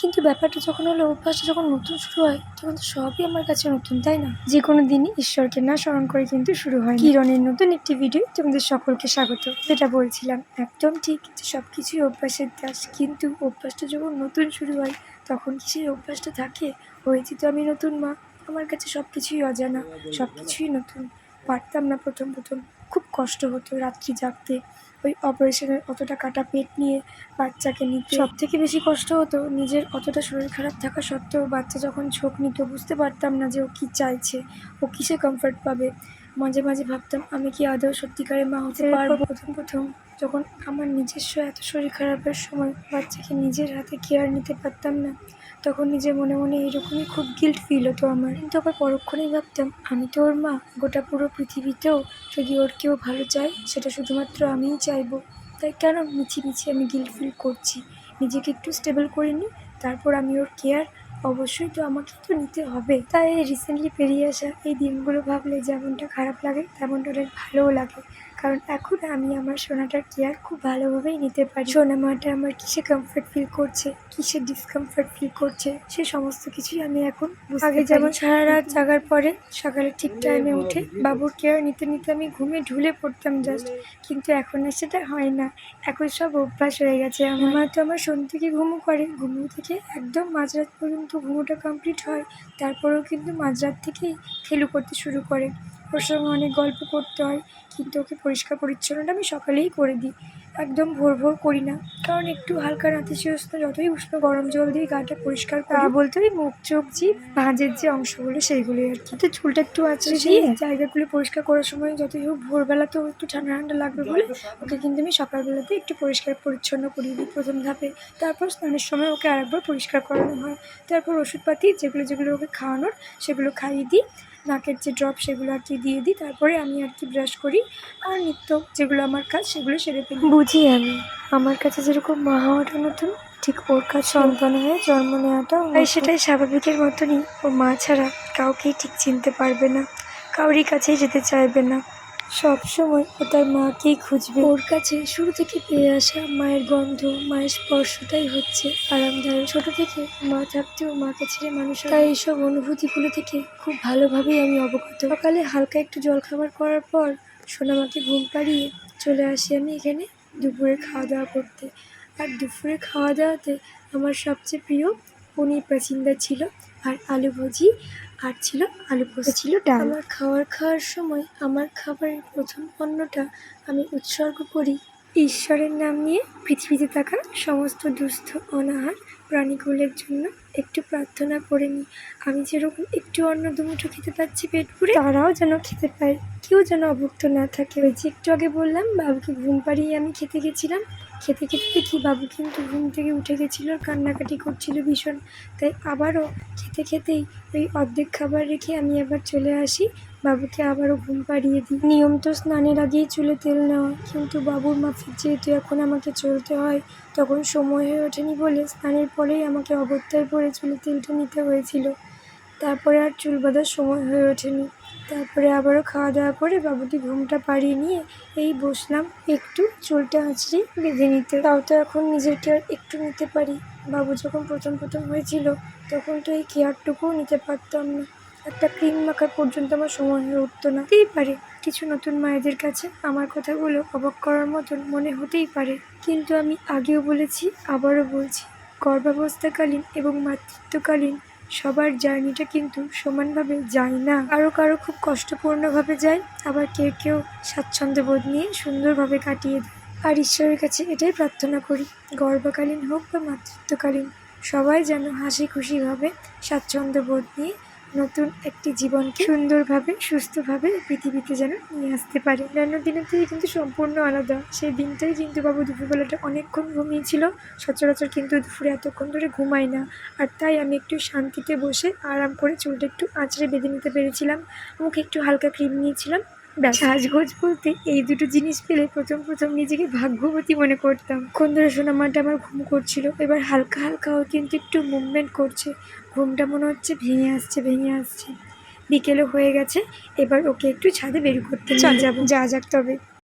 কিন্তু ব্যাপারটা যখন হলো অভ্যাসটা যখন নতুন শুরু হয় তখন তো সবই আমার কাছে নতুন তাই না? যে কোনো দিনই ঈশ্বরকে না স্মরণ করে কিন্তু শুরু হয়। কিরণের নতুন একটি ভিডিও তোমাদের সকলকে স্বাগত। যেটা বলছিলাম একদম ঠিক যে সব কিছুই অভ্যাসের দাস কিন্তু অভ্যাসটা যখন নতুন শুরু হয় তখন কি সেই অভ্যাসটা থাকে? হয়েছি তো আমি নতুন মা আমার কাছে সব কিছুই অজানা সব কিছুই নতুন। পারতাম না প্রথম প্রথম। খুব কষ্ট হতো রাত্রি জাগতে। ওই অপারেশনের অতটা কাটা পেট নিয়ে বাচ্চাকে নিতে। সব থেকে বেশি কষ্ট হতো নিজের অতটা শরীর খারাপ থাকা সত্ত্বেও বাচ্চা যখন ঝোঁক নিত বুঝতে পারতাম না যে ও কী চাইছে, ও কিসে কমফর্ট পাবে। মাঝে মাঝে ভাবতাম আমি কি আদৌ সত্যিকারের মা হতে পারব? প্রথম প্রথম যখন আমার নিজস্ব এত শরীর খারাপের সময় বাচ্চাকে নিজের হাতে কেয়ার নিতে পারতাম না তখন নিজের মনে মনে এরকমই খুব গিল্ট ফিল হতো আমার। কিন্তু আবার পরক্ষণেই ভাবতাম আমি তো ওর মা গোটা পুরো পৃথিবীতেও যদি ওর কেউ ভালো চায় সেটা শুধুমাত্র আমিই চাইব। তাই কেন মিছি মিছি আমি গিল্ট ফিল করছি? নিজেকে একটু স্টেবল করে নিই তারপর আমি ওর কেয়ার অবশ্যই তো আমাকে তো নিতে হবে। তাই রিসেন্টলি পেরিয়ে আসা এই দিনগুলো ভাবলে যেমনটা খারাপ লাগে, তেমনটা অনেক ভালোও লাগে। কারণ এখন আমি আমার সোনাটার কেয়ার খুব ভালোভাবেই নিতে পারি। সোনা মাটা আমার কিসে কমফর্ট ফিল করছে কিসে ডিসকমফর্ট ফিল করছে সে সমস্ত কিছুই আমি এখন আগে যেমন সারা রাত জাগার পরে সকালে ঠিক টাইমে উঠে বাবুর কেয়ার নিতে নিতে আমি ঘুমে ঢুলে পড়তাম জাস্ট কিন্তু এখন আর সেটা হয় না। এখন সব অভ্যাস হয়ে গেছে আমার। মা তো আমার শোন থেকে ঘুমো করে ঘুমো থেকে একদম মাঝরাত পর্যন্ত ঘুমোটা কমপ্লিট হয় তারপরেও কিন্তু মাঝরাত থেকেই খেলু করতে শুরু করে। ওর সঙ্গে অনেক গল্প করতে হয় কিন্তু ওকে পরিষ্কার পরিচ্ছন্নটা আমি সকালেই করে দিই। একদম ভোর ভোর করি না কারণ একটু হালকা নাতিশীতোষ্ণ যতই উষ্ণ গরম জল দিয়ে গাটা পরিষ্কার করা। বলতে ওই মুখ চোখ জিভ ভাঁজের যে অংশগুলো সেইগুলোই আর কি। তো চুলটা একটু আছে সেই জায়গাগুলো পরিষ্কার করার সময় যতই হোক ভোরবেলা তো একটু ঠান্ডা ঠান্ডা লাগবে বলে ওকে কিন্তু আমি সকালবেলাতে একটু পরিষ্কার পরিচ্ছন্ন করিয়ে দিই প্রথম ধাপে। তারপর স্নানের সময় ওকে আরেকবার পরিষ্কার করানো হয়। তারপর ওষুধপাতি যেগুলো যেগুলো ওকে খাওয়ানোর সেগুলো খাইয়ে দিই। নাকের যে ড্রপ সেগুলো আর কি দিয়ে দিই তারপরে আমি আর কি ব্রাশ করি আর নিত্য যেগুলো আমার কাজ সেগুলো সেরে ফেলি। বুঝি আমি। আমার কাছে যেরকম মা হওয়াটা নতুন ঠিক ওর কাজ সন্তান হয়ে জন্ম নেওয়াটা তাই সেটাই স্বাভাবিকের মতনই। ও মা ছাড়া কাউকেই ঠিক চিনতে পারবে না কাউরই কাছেই যেতে চাইবে না। সব সময় ও তার মাকেই খুঁজবে। ওর কাছে শুরু থেকে পেয়ে আসা মায়ের গন্ধ, মায়ের স্পর্শটাই হচ্ছে আরামদায়ক। ছোট থেকে মা থাকতেও মাকে ছেড়ে মানুষ তাই এইসব অনুভূতিগুলো থেকে খুব ভালোভাবেই আমি অবগত। সকালে হালকা একটু জলখাবার করার পর সোনামাকে ঘুম পাড়িয়ে চলে আসি আমি এখানে দুপুরে খাওয়া দাওয়া করতে। আর দুপুরে খাওয়া দাওয়াতে আমার সবচেয়ে প্রিয় পনির পাচিন্দা ছিল আর আলু ভাজি আর ছিল আলু পোস্ত। ছিল ডাল। আমার খাবার খাওয়ার সময় আমার খাবারের প্রথম পণ্যটা আমি উৎসর্গ করি। ঈশ্বরের নাম নিয়ে পৃথিবীতে থাকা সমস্ত দুস্থ অনাহার প্রাণীগুলোর জন্য একটু প্রার্থনা করে নিই আমি যেরকম একটু অন্ন দুমুঠো খেতে পাচ্ছি পেট পুরে তারাও যেন খেতে পায়। কেউ যেন অভুক্ত না থাকে। ওই যে একটু আগে বললাম বাবুকে ঘুম পাড়িয়ে আমি খেতে গেছিলাম। খেতে খেতে দেখি বাবু কিন্তু ঘুম থেকে উঠে গেছিল আর কান্নাকাটি করছিল ভীষণ। তাই আবারও খেতে খেতেই ওই অর্ধেক খাবার রেখে আমি আবার চলে আসি। বাবুকে আবারও ঘুম পাড়িয়ে দিই। নিয়ম তো স্নানের আগেই চুলে তেল নেওয়া। কিন্তু বাবুর মাফিক যেহেতু এখন আমাকে চলতে হয়, তখন সময় হয়ে ওঠেনি বলে স্নানের পরেই আমাকে অবত্যায় পরে চুলে তেলটা নিতে হয়েছিল। তারপরে আর চুল বাঁধার সময় হয়ে ওঠেনি। তারপরে আবারও খাওয়া দাওয়া করে বাবুকে ঘুমটা পাড়িয়ে নিয়ে এই বসলাম। একটু চুলটা আঁচড়ে বেঁধে নিতে। তাও তো এখন নিজের কেয়ার একটু নিতে পারি। বাবু যখন প্রথম প্রথম হয়েছিল, তখন তো এই কেয়ারটুকুও নিতে পারতাম না। একটা ক্রিম মাখার পর্যন্ত আমার সময় হয়ে উঠতো না। হতেই পারে, কিছু নতুন মায়েদের কাছে আমার কথাগুলো অবাক করার মতন মনে হতেই পারে। কিন্তু আমি আগেও বলেছি, আবারও বলছি, গর্ভাবস্থাকালীন এবং মাতৃত্বকালীন সবার জার্নিটা কিন্তু সমানভাবে যায় না। কারও কারও খুব কষ্টপূর্ণভাবে যায়, আবার কেউ কেউ স্বাচ্ছন্দ্য বোধ নিয়ে সুন্দরভাবে কাটিয়ে দেয়। আর ঈশ্বরের কাছে এটাই প্রার্থনা করি, গর্বকালীন হোক বা মাতৃত্বকালীন, সবাই যেন হাসি খুশিভাবে স্বাচ্ছন্দ্য বোধ নিয়ে নতুন একটি জীবনকে সুন্দরভাবে, সুস্থভাবে পৃথিবীতে যেন নিয়ে আসতে পারে। অন্যান্য দিনের থেকে কিন্তু সম্পূর্ণ আলাদা। সেই দিনটাই কিন্তু বাবু দুপুরবেলাটা অনেকক্ষণ ঘুমিয়েছিল। সচরাচর কিন্তু দুপুরে এতক্ষণ ধরে ঘুমায় না। আর তাই আমি একটু শান্তিতে বসে আরাম করে চুলটা একটু আঁচড়ে বেঁধে নিতে পেরেছিলাম। মুখে একটু হালকা ক্রিম নিয়েছিলাম। সাজগোজ বলতে এই দুটো জিনিস পেলে প্রথম প্রথম নিজেকে ভাগ্যবতী মনে করতাম। কোন ধরে সোনামাটা আমার ঘুম করছিল। এবার হালকা হালকা ও কিন্তু একটু মুভমেন্ট করছে। ঘুমটা মনে হচ্ছে ভেঙে আসছে ভেঙে আসছে। বিকেলও হয়ে গেছে এবার ওকে একটু ছাদে বের করতে নিয়ে যাব। যা যাক তবে।